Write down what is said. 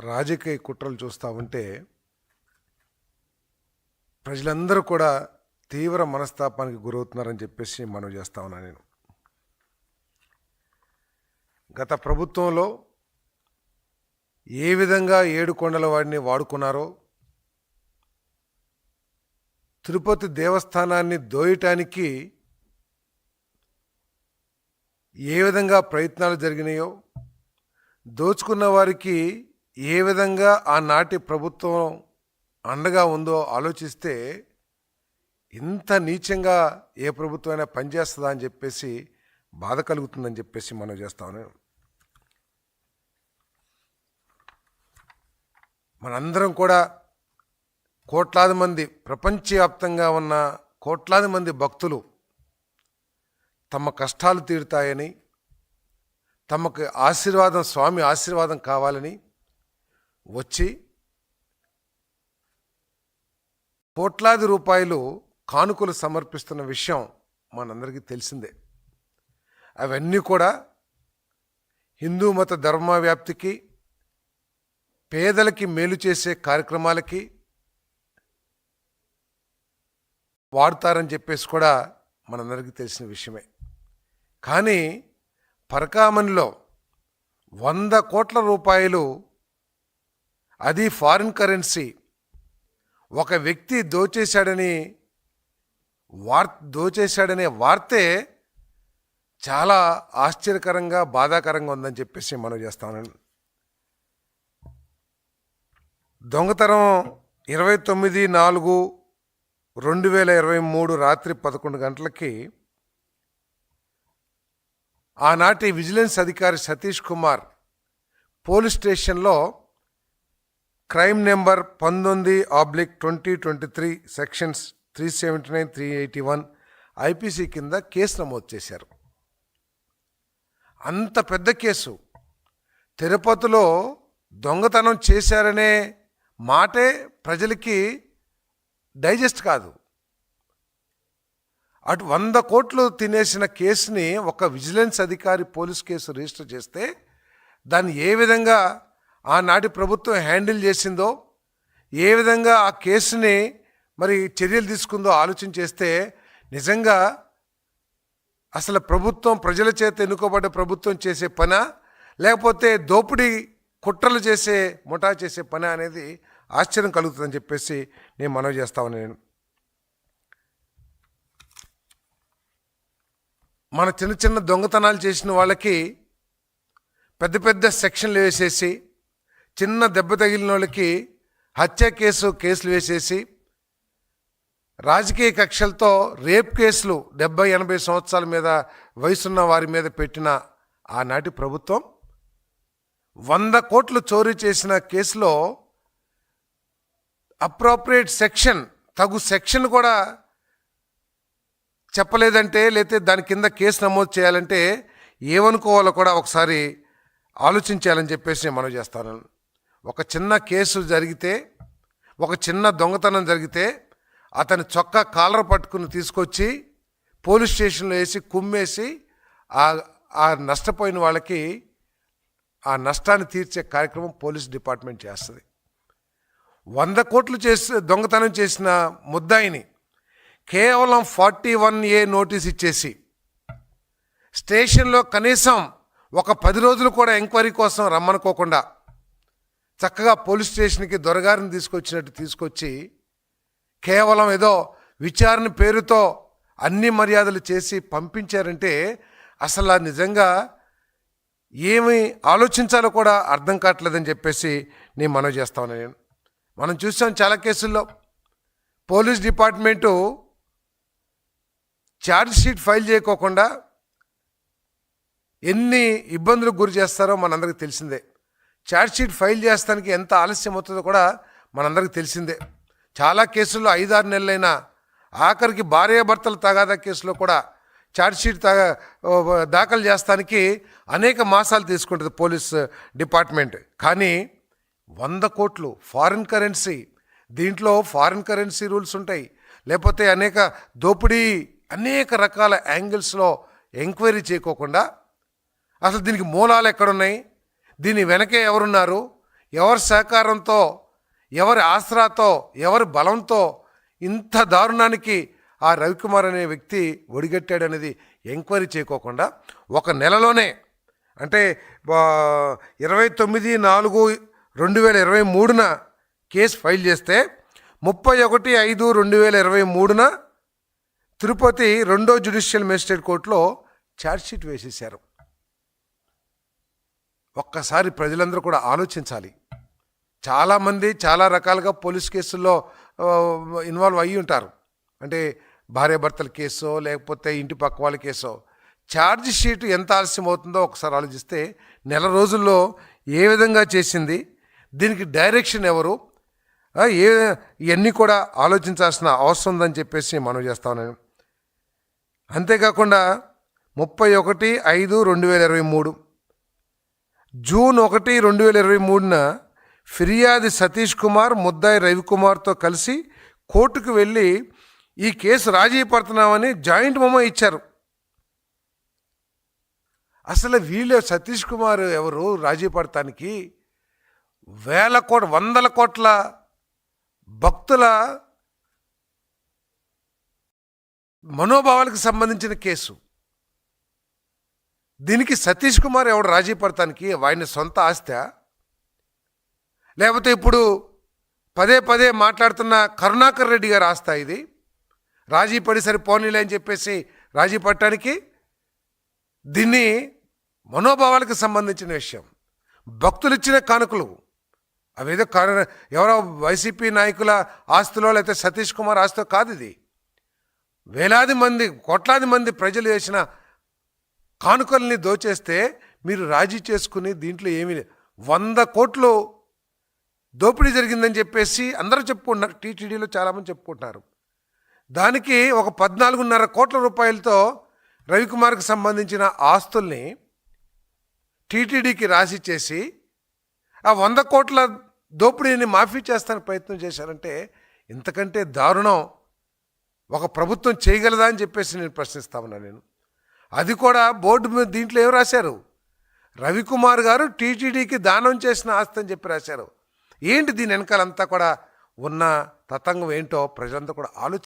రాజకీయ కుట్రలు చూస్తూ ఉంటే ప్రజలందరూ కూడా తీవ్ర మనస్తాపానికి గురవుతున్నారని చెప్పేసి మనం చేస్తా ఉన్నా నేను. గత ప్రభుత్వంలో ఏ విధంగా ఏడుకొండల వాడిని వాడుకున్నారో తిరుపతి దేవస్థానాన్ని దోయటానికి ఏ విధంగా ప్రయత్నాలు జరిగినాయో దోచుకున్న వారికి ఏ విధంగా ఆనాటి ప్రభుత్వం అండగా ఉందో ఆలోచిస్తే ఇంత నీచంగా ఏ ప్రభుత్వం అయినా పనిచేస్తుందా అని చెప్పేసి బాధ కలుగుతుందని చెప్పేసి మనం చేస్తాము మనందరం కూడా కోట్లాది మంది ప్రపంచవ్యాప్తంగా ఉన్న కోట్లాది మంది భక్తులు తమ కష్టాలు తీరుతాయని తమకు ఆశీర్వాదం స్వామి ఆశీర్వాదం కావాలని వచ్చి కోట్లాది రూపాయలు కానుకలు సమర్పిస్తున్న విషయం మనందరికీ తెలిసిందే. అవన్నీ కూడా హిందూ మత ధర్మ వ్యాప్తికి పేదలకి మేలు చేసే కార్యక్రమాలకి వాడతారని చెప్పేసి కూడా మనందరికీ తెలిసిన విషయమే. కానీ పరకామణిలో వంద కోట్ల రూపాయలు అది ఫారిన్ కరెన్సీ. ఒక వ్యక్తి దోచేశాడని వార్ దోచేశాడనే వార్తే చాలా ఆశ్చర్యకరంగా బాధాకరంగా ఉందని చెప్పేసి మనం చేస్తాను దొంగతనం ఇరవై తొమ్మిది నాలుగు రెండు వేల ఇరవై మూడు రాత్రి పదకొండు గంటలకి ఆనాటి విజిలెన్స్ అధికారి సతీష్ కుమార్ పోలీస్ స్టేషన్లో క్రైమ్ నెంబర్ పంతొమ్మిది oblique twenty twenty three sections three seventy nine three eighty one IPC కింద కేసు నమోదు చేశారు. అంత పెద్ద కేసు. తిరుపతిలో దొంగతనం చేశారనే మాటే ప్రజలకి డైజెస్ట్ కాదు. అటు వంద కోట్లు తినేసిన కేసుని ఒక విజిలెన్స్ అధికారి పోలీస్ కేసు రిజిస్టర్ చేస్తే దాన్ని ఏ విధంగా ఆనాటి ప్రభుత్వం హ్యాండిల్ చేసిందో ఏ విధంగా ఆ కేసుని మరి చర్యలు తీసుకుందో ఆలోచన చేస్తే నిజంగా అసలు ప్రభుత్వం ప్రజల చేత ఎన్నుకోబడ్డ ప్రభుత్వం చేసే పన? లేకపోతే దోపిడీ కుట్రలు చేసే ముఠా చేసే పని అనేది ఆశ్చర్యం కలుగుతుందని చెప్పేసి నేను మనవి చేస్తాను నేను. మన చిన్న చిన్న దొంగతనాలు చేసిన వాళ్ళకి పెద్ద పెద్ద సెక్షన్లు వేసేసి చిన్న దెబ్బ తగిలిన వాళ్ళకి హత్య కేసు కేసులు వేసేసి రాజకీయ కక్షలతో రేప్ కేసులు డెబ్బై ఎనభై సంవత్సరాల మీద వయసున్న వారి మీద పెట్టిన ఆనాటి ప్రభుత్వం వంద కోట్లు చోరీ చేసిన కేసులో అప్రోప్రియేట్ సెక్షన్ తగు సెక్షన్ కూడా చెప్పలేదంటే లేకపోతే దాని కింద కేసు నమోదు చేయాలంటే ఏమనుకోవాలో కూడా ఒకసారి ఆలోచించాలని చెప్పేసి నేను మనవి చేస్తాను. ఒక చిన్న కేసు జరిగితే ఒక చిన్న దొంగతనం జరిగితే అతని చొక్కా కాలర్ పట్టుకుని తీసుకొచ్చి పోలీస్ స్టేషన్లో వేసి కుమ్మేసి ఆ నష్టపోయిన వాళ్ళకి ఆ నష్టాన్ని తీర్చే కార్యక్రమం పోలీస్ డిపార్ట్మెంట్ చేస్తుంది. వంద కోట్లు చేసి దొంగతనం చేసిన ముద్దాయిని కేవలం ఫార్టీ వన్ ఏ నోటీస్ ఇచ్చేసి స్టేషన్లో కనీసం ఒక పది రోజులు కూడా ఎంక్వైరీ కోసం రమ్మనుకోకుండా చక్కగా పోలీస్ స్టేషన్కి దొరగారిని తీసుకొచ్చినట్టు తీసుకొచ్చి కేవలం ఏదో విచారణ పేరుతో అన్ని మర్యాదలు చేసి పంపించారంటే అసలు నిజంగా ఏమి ఆలోచించాలో కూడా అర్థం కావట్లేదని చెప్పేసి నేను మనవి చేస్తాను నేను మనం చూసాం చాలా కేసుల్లో పోలీస్ డిపార్ట్మెంటు షీట్ ఫైల్ చేయకోకుండా ఎన్ని ఇబ్బందులకు గురి చేస్తారో మనందరికీ తెలిసిందే. ఛార్జ్షీట్ ఫైల్ చేస్తానికి ఎంత ఆలస్యం అవుతుందో కూడా మనందరికీ తెలిసిందే. చాలా కేసుల్లో ఐదారు నెలలైనా ఆఖరికి భార్యాభర్తల తగాదా కేసులో కూడా ఛార్జ్షీట్ తగా దాఖలు చేస్తానికి అనేక మాసాలు తీసుకుంటుంది పోలీస్ డిపార్ట్మెంట్. కానీ వంద కోట్లు ఫారిన్ కరెన్సీ దీంట్లో ఫారిన్ కరెన్సీ రూల్స్ ఉంటాయి. లేకపోతే అనేక దోపిడీ అనేక రకాల యాంగిల్స్లో ఎంక్వైరీ చేయకోకుండా అసలు దీనికి మూలాలు ఎక్కడున్నాయి? దీని వెనకే ఎవరున్నారు? ఎవరి సహకారంతో ఎవరి ఆసరాతో ఎవరి బలంతో ఇంత దారుణానికి ఆ రవికుమార్ అనే వ్యక్తి ఒడిగట్టాడనేది ఎంక్వైరీ చేయకోకుండా ఒక నెలలోనే అంటే ఇరవై తొమ్మిది నాలుగు రెండు వేల ఇరవై మూడున కేసు ఫైల్ చేస్తే ముప్పై ఒకటి ఐదు రెండు వేల ఇరవై మూడున తిరుపతి రెండో జ్యుడిషియల్ మేజిస్ట్రేట్ కోర్టులో ఛార్జ్షీట్ వేసేశారు. ఒక్కసారి ప్రజలందరూ కూడా ఆలోచించాలి. చాలామంది చాలా రకాలుగా పోలీస్ కేసుల్లో ఇన్వాల్వ్ అయ్యి ఉంటారు. అంటే భార్యాభర్తల కేసో లేకపోతే ఇంటి పక్క వాళ్ళ కేసో. ఛార్జ్ షీట్ ఎంత ఆలస్యం అవుతుందో ఒకసారి ఆలోచిస్తే నెల రోజుల్లో ఏ విధంగా చేసింది దీనికి డైరెక్షన్ ఎవరు ఏ ఇవన్నీ కూడా ఆలోచించాల్సిన అవసరం ఉందని చెప్పేసి మనం చేస్తాను అంతేకాకుండా ముప్పై ఒకటి ఐదు రెండు వేల ఇరవై మూడు జూన్ ఒకటి రెండు వేల ఇరవై మూడున ఫిర్యాది సతీష్ కుమార్ ముద్దాయి రవికుమార్తో కలిసి కోర్టుకు వెళ్ళి ఈ కేసు రాజీ పడుతున్నామని జాయింట్ మొమ్మ ఇచ్చారు. అసలు వీళ్ళు సతీష్ కుమార్ ఎవరు రాజీ పడటానికి వేల కోట్ల వందల కోట్ల భక్తుల మనోభావాలకు సంబంధించిన కేసు. దీనికి సతీష్ కుమార్ ఎవడు రాజీ పడటానికి వాడిని సొంత ఆస్త? లేకపోతే ఇప్పుడు పదే పదే మాట్లాడుతున్న కరుణాకర్ రెడ్డి గారు ఆస్త ఇది? రాజీ పడి సరి పోనీలే అని చెప్పేసి రాజీ పడటానికి? దీన్ని మనోభావాలకు సంబంధించిన విషయం. భక్తులు ఇచ్చిన కానుకలు. అవేదో కాను ఎవరో వైసీపీ నాయకుల ఆస్తులో లేకపోతే సతీష్ కుమార్ ఆస్తో కాదు ఇది. వేలాది మంది కోట్లాది మంది ప్రజలు చేసిన కానుకల్ని దోచేస్తే మీరు రాజీ చేసుకుని దీంట్లో ఏమీ లేదు. వంద కోట్లు దోపిడీ జరిగిందని చెప్పేసి అందరూ చెప్పుకుంటున్నారు. టీటీడీలో చాలామంది చెప్పుకుంటున్నారు. దానికి ఒక పద్నాలుగున్నర కోట్ల రూపాయలతో రవికుమార్కి సంబంధించిన ఆస్తుల్ని టీటీడీకి రాసిచ్చేసి ఆ వంద కోట్ల దోపిడీని మాఫీ చేస్తానికి ప్రయత్నం చేశారంటే ఇంతకంటే దారుణం. ఒక ప్రభుత్వం చేయగలదా అని చెప్పేసి నేను ప్రశ్నిస్తా ఉన్నా నేను. అది కూడా బోర్డు మీద దీంట్లో ఏం రాశారు? రవికుమార్ గారు టీటీడీకి దానం చేసిన ఆస్తి అని చెప్పి రాశారు. ఏంటి దీని వెనకాలంతా కూడా ఉన్న తతంగం ఏంటో ప్రజలంతా కూడా ఆలోచి